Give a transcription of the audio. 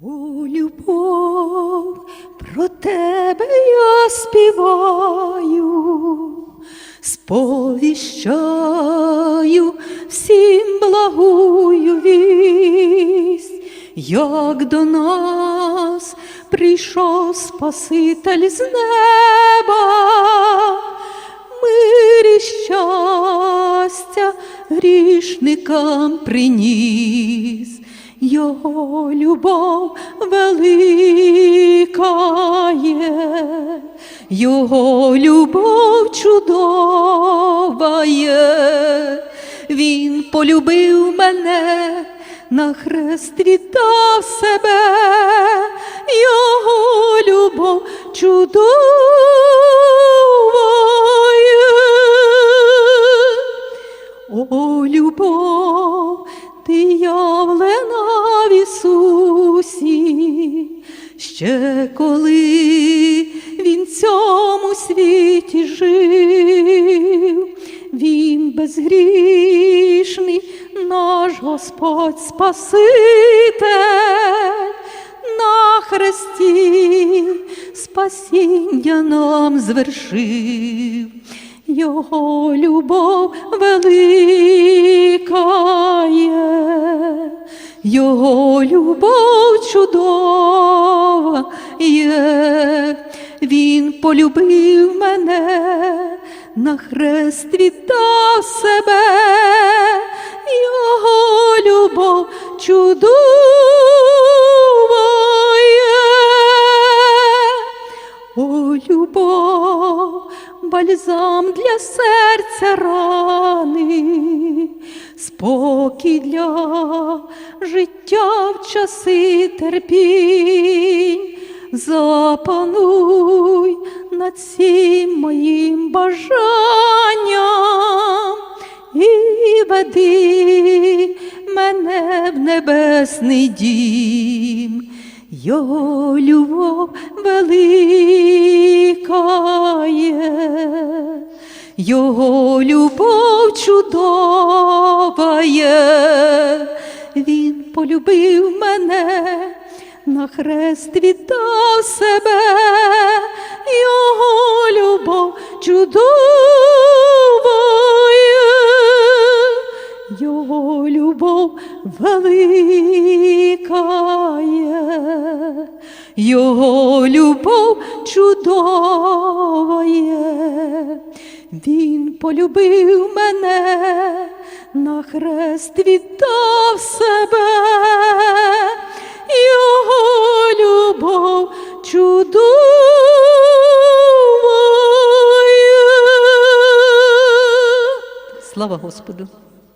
О, любов, про тебе я співаю, сповіщаю всім благую вість, як до нас прийшов Спаситель з неба, мир і щастя грішникам приніс. Його любов велика є, Його любов чудова є, Він полюбив мене, на хрест віддав себе, Його любов чудова Ісусі, ще коли Він цьому світі жив, Він безгрішний, наш Господь Спаситель, на хресті спасіння нам звершив. Його любов велика Його любов чудова є, Він полюбив мене, на хрест віддав себе, Його любов чудова є. О, любов, бальзам для серця життя в часи терпінь, запануй над всім моїм бажанням і веди мене в небесний дім. Його любов велика є, Його любов чудова є, Він полюбив мене, на хрест віддав себе, Його любов чудова є. Його любов велика є, Його любов чудова є, Він полюбив мене, на хрест віддав себе, Його любов чудова. Слава Господу!